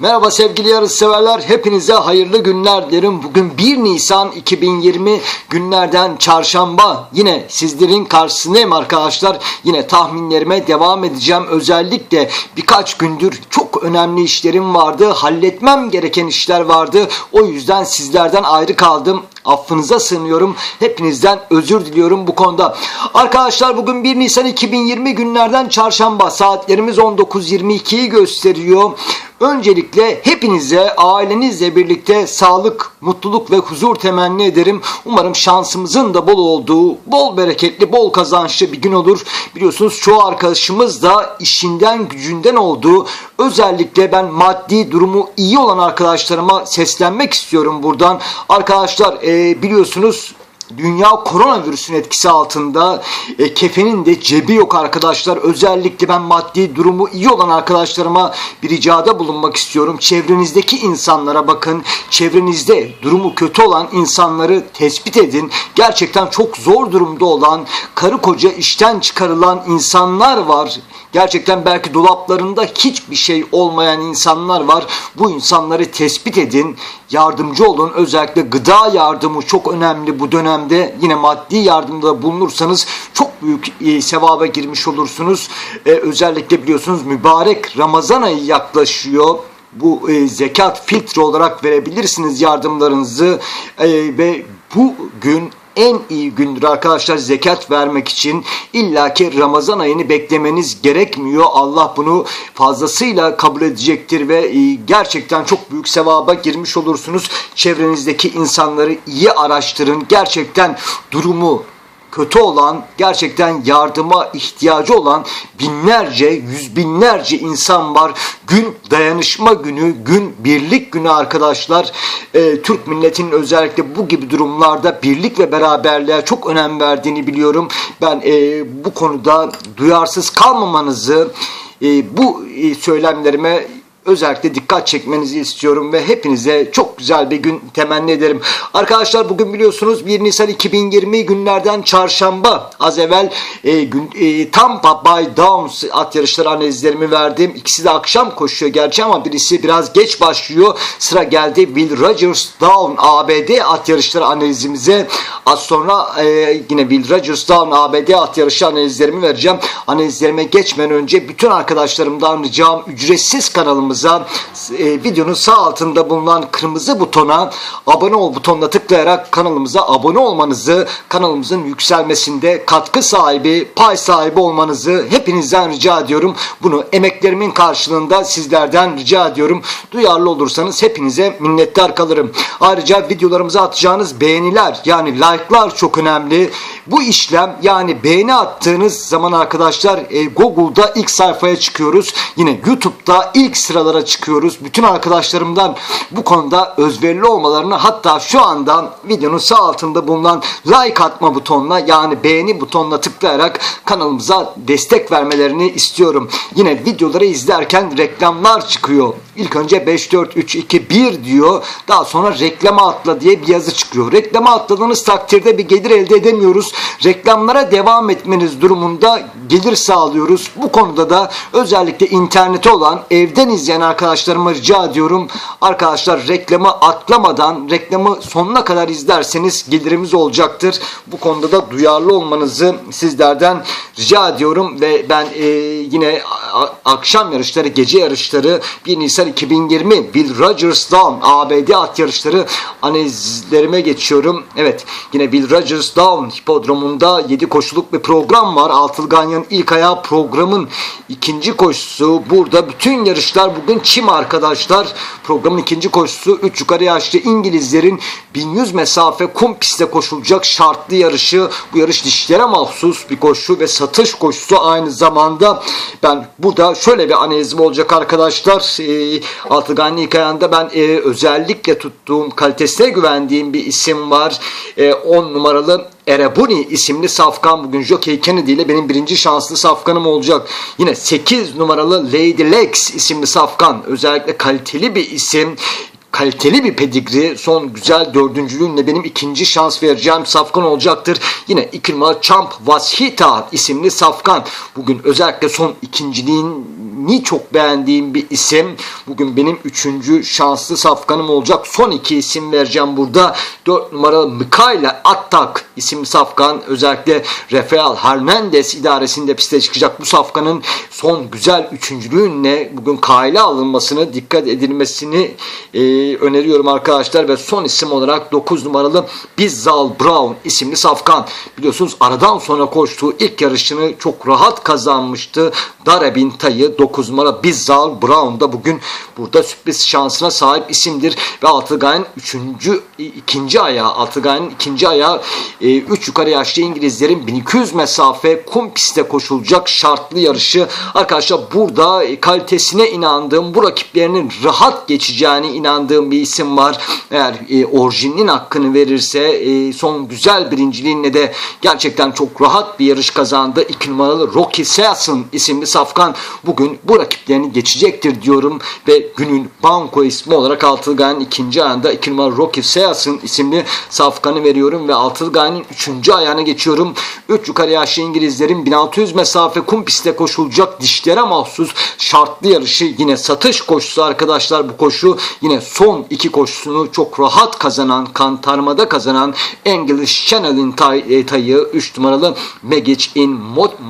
Merhaba sevgili yarış severler. Hepinize hayırlı günler dilerim. Bugün 1 Nisan 2020 günlerden çarşamba. Yine sizlerin karşısındayım arkadaşlar. Yine tahminlerime devam edeceğim. Özellikle birkaç gündür çok önemli işlerim vardı. Halletmem gereken işler vardı. O yüzden sizlerden ayrı kaldım. Affınıza sığınıyorum. Hepinizden özür diliyorum bu konuda. Arkadaşlar bugün 1 Nisan 2020 günlerden çarşamba. Saatlerimiz 19.22'yi gösteriyor. Öncelikle hepinize ailenizle birlikte sağlık, mutluluk ve huzur temenni ederim. Umarım şansımızın da bol olduğu, bol bereketli, bol kazançlı bir gün olur. Biliyorsunuz çoğu arkadaşımız da işinden gücünden olduğu, özellikle ben maddi durumu iyi olan arkadaşlarıma seslenmek istiyorum buradan. Arkadaşlar e, biliyorsunuz Dünya koronavirüsün etkisi altında e, kefenin de cebi yok arkadaşlar. Özellikle ben maddi durumu iyi olan arkadaşlarıma bir ricada bulunmak istiyorum. Çevrenizdeki insanlara bakın. Çevrenizde durumu kötü olan insanları tespit edin. Gerçekten çok zor durumda olan, karı koca işten çıkarılan insanlar var. Gerçekten belki dolaplarında hiçbir şey olmayan insanlar var. Bu insanları tespit edin. Yardımcı olun. Özellikle gıda yardımı çok önemli bu dönemde. Yine maddi yardımda bulunursanız çok büyük e, sevaba girmiş olursunuz. E, özellikle biliyorsunuz mübarek Ramazan ayı yaklaşıyor bu e, zekat filtre olarak verebilirsiniz yardımlarınızı e, ve bu gün en iyi gündür arkadaşlar zekat vermek için. İlla ki Ramazan ayını beklemeniz gerekmiyor. Allah bunu fazlasıyla kabul edecektir ve e, gerçekten çok büyük sevaba girmiş olursunuz. Çevrenizdeki insanları iyi araştırın. Gerçekten durumu kötü olan, gerçekten yardıma ihtiyacı olan binlerce, yüz binlerce insan var. Gün dayanışma günü, gün birlik günü arkadaşlar. Ee, Türk milletinin özellikle bu gibi durumlarda birlik ve beraberliğe çok önem verdiğini biliyorum. Ben e, bu konuda duyarsız kalmamanızı, e, bu e, söylemlerime özellikle dikkat çekmenizi istiyorum ve hepinize çok güzel bir gün temenni ederim. Arkadaşlar bugün biliyorsunuz 1 Nisan 2020 günlerden çarşamba az evvel e, gün, e, Tampa Bay Downs at yarışları analizlerimi verdim. İkisi de akşam koşuyor gerçi ama birisi biraz geç başlıyor. Sıra geldi Will Rogers Down ABD at yarışları analizimize. Az sonra e, yine Will Rogers Down ABD at yarışı analizlerimi vereceğim. Analizlerime geçmeden önce bütün arkadaşlarımdan ricam ücretsiz kanalımız kanalımıza e, videonun sağ altında bulunan kırmızı butona abone ol butonuna tıklayarak kanalımıza abone olmanızı, kanalımızın yükselmesinde katkı sahibi, pay sahibi olmanızı hepinizden rica ediyorum. Bunu emeklerimin karşılığında sizlerden rica ediyorum. Duyarlı olursanız hepinize minnettar kalırım. Ayrıca videolarımıza atacağınız beğeniler yani like'lar çok önemli. Bu işlem yani beğeni attığınız zaman arkadaşlar e, Google'da ilk sayfaya çıkıyoruz. Yine YouTube'da ilk sıralara çıkıyoruz. Bütün arkadaşlarımdan bu konuda özverili olmalarını hatta şu anda videonun sağ altında bulunan like atma butonuna yani beğeni butonuna tıklayarak kanalımıza destek vermelerini istiyorum. Yine videoları izlerken reklamlar çıkıyor. İlk önce 5, 4, 3, 2, 1 diyor. Daha sonra reklama atla diye bir yazı çıkıyor. Reklama atladığınız takdirde bir gelir elde edemiyoruz. Reklamlara devam etmeniz durumunda gelir sağlıyoruz. Bu konuda da özellikle internete olan evden izleyen arkadaşlarıma rica ediyorum. Arkadaşlar reklamı atlamadan reklamı sonuna kadar izlerseniz gelirimiz olacaktır. Bu konuda da duyarlı olmanızı sizlerden rica ediyorum ve ben e, yine akşam yarışları, gece yarışları 1 Nisan 2020 Bill Rogers Down ABD at yarışları analizlerime geçiyorum. Evet yine Bill Rogers Down hipodromunda 7 koşuluk bir program var. Altılı Ganyan ilk ayağı programın ikinci koşusu. Burada bütün yarışlar bugün çim arkadaşlar. Programın ikinci koşusu 3 yukarı yaşlı İngilizlerin 1100 mesafe kum pistte koşulacak şartlı yarışı. Bu yarış dişlere mahsus bir koşu ve satış koşusu aynı zamanda. Ben burada şöyle bir analizim olacak arkadaşlar. E, Altıganlı hikayende ben e, özellikle tuttuğum, kalitesine güvendiğim bir isim var. 10 e, numaralı Erebuni isimli safkan bugün Jockey Kennedy ile benim birinci şanslı safkanım olacak. Yine 8 numaralı Lady Lex isimli safkan özellikle kaliteli bir isim kaliteli bir pedigri son güzel dördüncülüğünle benim ikinci şans vereceğim safkan olacaktır. Yine iki numara Champ Vashita isimli safkan. Bugün özellikle son ikinciliğin ni çok beğendiğim bir isim. Bugün benim üçüncü şanslı safkanım olacak. Son iki isim vereceğim burada. 4 numaralı Mikaela Attak isimli safkan özellikle Rafael Hernandez idaresinde piste çıkacak. Bu safkanın son güzel üçüncülüğünle bugün kaile alınmasını dikkat edilmesini e, öneriyorum arkadaşlar ve son isim olarak 9 numaralı Bizzal Brown isimli safkan. Biliyorsunuz aradan sonra koştuğu ilk yarışını çok rahat kazanmıştı. Darabin Tayı 9 numara Bizzal Brown da bugün burada sürpriz şansına sahip isimdir ve Altıgay'ın 3. ikinci ayağı Altıgay'ın ikinci ayağı 3 e, yukarı yaşlı İngilizlerin 1200 mesafe kum pistte koşulacak şartlı yarışı. Arkadaşlar burada e, kalitesine inandığım bu rakiplerinin rahat geçeceğini inandığım bir isim var. Eğer e, orijinin hakkını verirse e, son güzel birinciliğinle de gerçekten çok rahat bir yarış kazandı. 2 numaralı Rocky Season isimli safkan bugün bu rakiplerini geçecektir diyorum ve günün banko ismi olarak Altılgay'ın ikinci ayında 2 numaralı Rocky Season isimli safkanı veriyorum ve Altılgay'ın üçüncü ayağına geçiyorum. 3 yukarı yaşlı İngilizlerin 1600 mesafe kum pistte koşulacak dişlere mahsus şartlı yarışı yine satış koşusu arkadaşlar bu koşu yine son iki koşusunu çok rahat kazanan kantarmada kazanan English Channel'in tay, e, tayı 3 numaralı Magic in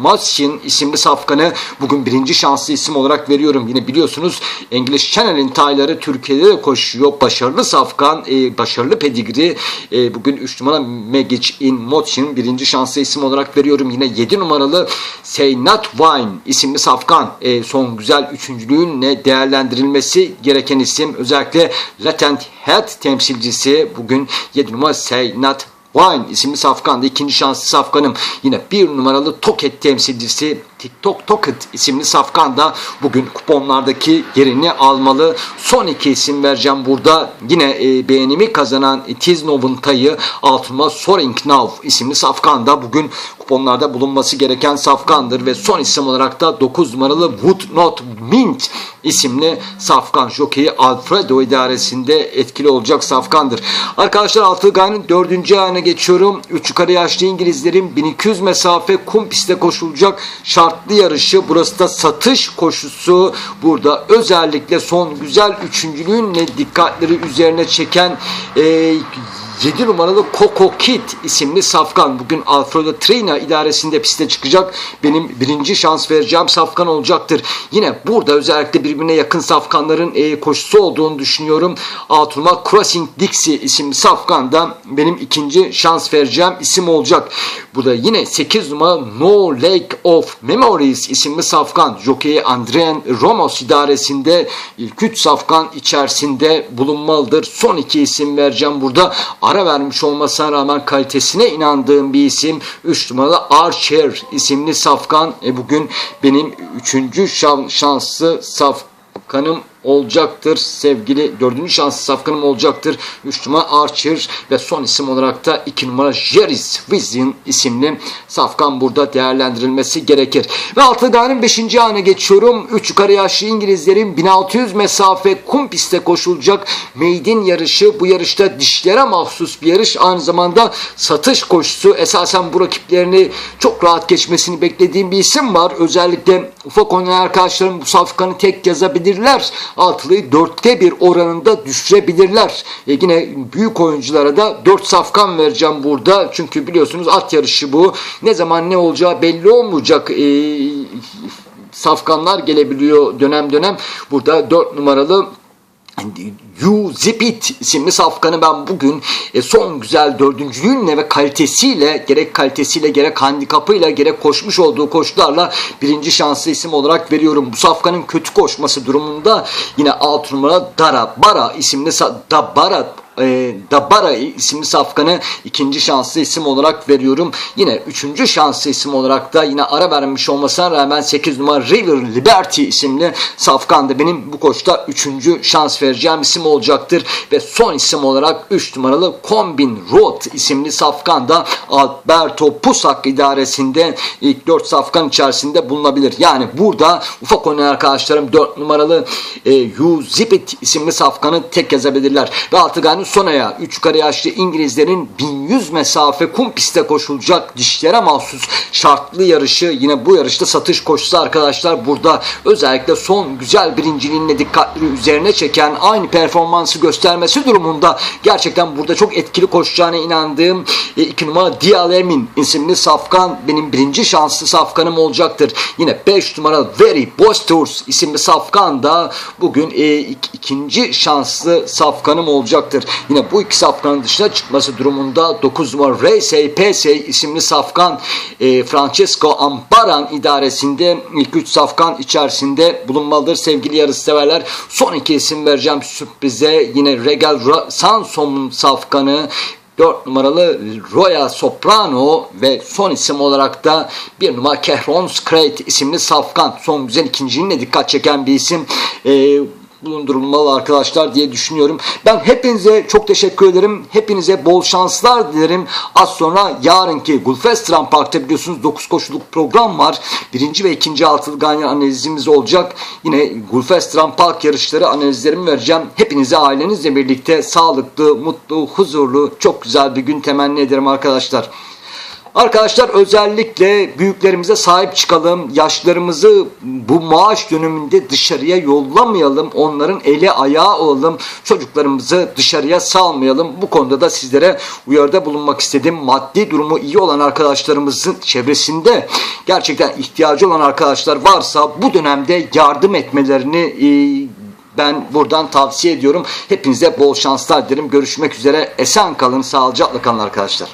Motion isimli safkanı bugün birinci şanslı isim olarak veriyorum. Yine biliyorsunuz English Channel'in tayları Türkiye'de de koşuyor. Başarılı safkan, e, başarılı pedigri. E, bugün 3 numara Magic in Motion birinci şanslı isim olarak veriyorum. Yine 7 numaralı Say Not Wine isimli safkan e, son güzel üçüncülüğünle değerlendirilmesi gereken isim. Özellikle Latent Head temsilcisi bugün 7 numara Say Not Wine isimli safkanda ikinci şanslı safkanım. Yine bir numaralı Toket temsilcisi TikTok Toket isimli safkan da bugün kuponlardaki yerini almalı. Son iki isim vereceğim burada. Yine e, beğenimi kazanan Tiznov'un tayı Altıma Soring Now isimli safkan da bugün kuponlarda bulunması gereken safkandır ve son isim olarak da 9 numaralı Wood Not Mint isimli safkan jokeyi Alfredo idaresinde etkili olacak safkandır. Arkadaşlar Altıgay'ın dördüncü ayağına geçiyorum. 3 yukarı yaşlı İngilizlerin 1200 mesafe kum pistte koşulacak şartlı yarışı. Burası da satış koşusu. Burada özellikle son güzel üçüncülüğünle dikkatleri üzerine çeken e, 7 numaralı Coco Kid isimli safkan bugün Alfredo Trina idaresinde piste çıkacak. Benim birinci şans vereceğim safkan olacaktır. Yine burada özellikle birbirine yakın safkanların e, koşusu olduğunu düşünüyorum. Altınma Crossing Dixie isimli safkan da benim ikinci şans vereceğim isim olacak. Burada yine 8 numara No Lake of Memories isimli safkan. Jockey Andrean Romos idaresinde ilk 3 safkan içerisinde bulunmalıdır. Son iki isim vereceğim burada ara vermiş olmasına rağmen kalitesine inandığım bir isim 3 numaralı Archer isimli safkan e, bugün benim 3. şanslı safkanım olacaktır. Sevgili dördüncü şanslı safkanım olacaktır. 3 numara Archer ve son isim olarak da 2 numara Jeris Vision isimli safkan burada değerlendirilmesi gerekir. Ve Altıdağ'ın 5. ana geçiyorum. 3 yukarı yaşlı İngilizlerin 1600 mesafe kum pistte koşulacak maiden yarışı. Bu yarışta dişlere mahsus bir yarış. Aynı zamanda satış koşusu. Esasen bu rakiplerini çok rahat geçmesini beklediğim bir isim var. Özellikle ufak oynayan arkadaşlarım bu safkanı tek yazabilirler altılıyı dörtte bir oranında düşürebilirler. E yine büyük oyunculara da dört safkan vereceğim burada. Çünkü biliyorsunuz at yarışı bu. Ne zaman ne olacağı belli olmayacak. E, safkanlar gelebiliyor dönem dönem. Burada dört numaralı You isimli safkanı ben bugün e, son güzel dördüncülüğünle ve kalitesiyle gerek kalitesiyle gerek handikapıyla gerek koşmuş olduğu koşularla birinci şanslı isim olarak veriyorum. Bu safkanın kötü koşması durumunda yine alt numara Dara Bara isimli Dabara e, Dabara isimli safkanı ikinci şanslı isim olarak veriyorum. Yine üçüncü şanslı isim olarak da yine ara vermiş olmasına rağmen 8 numara River Liberty isimli safkan da benim bu koşta üçüncü şans vereceğim isim olacaktır. Ve son isim olarak 3 numaralı Combin Road isimli safkan da Alberto Pusak idaresinde ilk 4 safkan içerisinde bulunabilir. Yani burada ufak oynayan arkadaşlarım 4 numaralı e, You Zip It isimli safkanı tek yazabilirler. Ve Altıgan'ın sonraya 3 yukarı yaşlı İngilizlerin 1100 mesafe kum pistte koşulacak dişlere mahsus şartlı yarışı yine bu yarışta satış koşusu arkadaşlar burada özellikle son güzel birinciliğine dikkatleri üzerine çeken aynı performansı göstermesi durumunda gerçekten burada çok etkili koşacağına inandığım 2 numara Dialemin isimli safkan benim birinci şanslı safkanım olacaktır. Yine 5 numara Very Boisterous isimli safkan da bugün e, ik- ikinci şanslı safkanım olacaktır. Yine bu iki safkanın dışına çıkması durumunda 9 numara Race PS isimli safkan e, Francesco Ambaran idaresinde ilk 3 safkan içerisinde bulunmalıdır sevgili yarış severler. Son iki isim vereceğim sürprize. Yine Regal Sanson'un safkanı 4 numaralı Roya Soprano ve son isim olarak da 1 numara Kehrons Crate isimli safkan. Son güzel ikinciliğine dikkat çeken bir isim. Ee, bulundurulmalı arkadaşlar diye düşünüyorum. Ben hepinize çok teşekkür ederim. Hepinize bol şanslar dilerim. Az sonra yarınki Gulfest Tram Park'ta biliyorsunuz 9 koşuluk program var. Birinci ve ikinci altılı ganyan analizimiz olacak. Yine Gulfest Tram Park yarışları analizlerimi vereceğim. Hepinize ailenizle birlikte sağlıklı, mutlu, huzurlu, çok güzel bir gün temenni ederim arkadaşlar. Arkadaşlar özellikle büyüklerimize sahip çıkalım. Yaşlarımızı bu maaş döneminde dışarıya yollamayalım. Onların eli ayağı olalım. Çocuklarımızı dışarıya salmayalım. Bu konuda da sizlere uyarıda bulunmak istedim. Maddi durumu iyi olan arkadaşlarımızın çevresinde gerçekten ihtiyacı olan arkadaşlar varsa bu dönemde yardım etmelerini e, ben buradan tavsiye ediyorum. Hepinize bol şanslar dilerim. Görüşmek üzere. Esen kalın, sağlıcakla kalın arkadaşlar.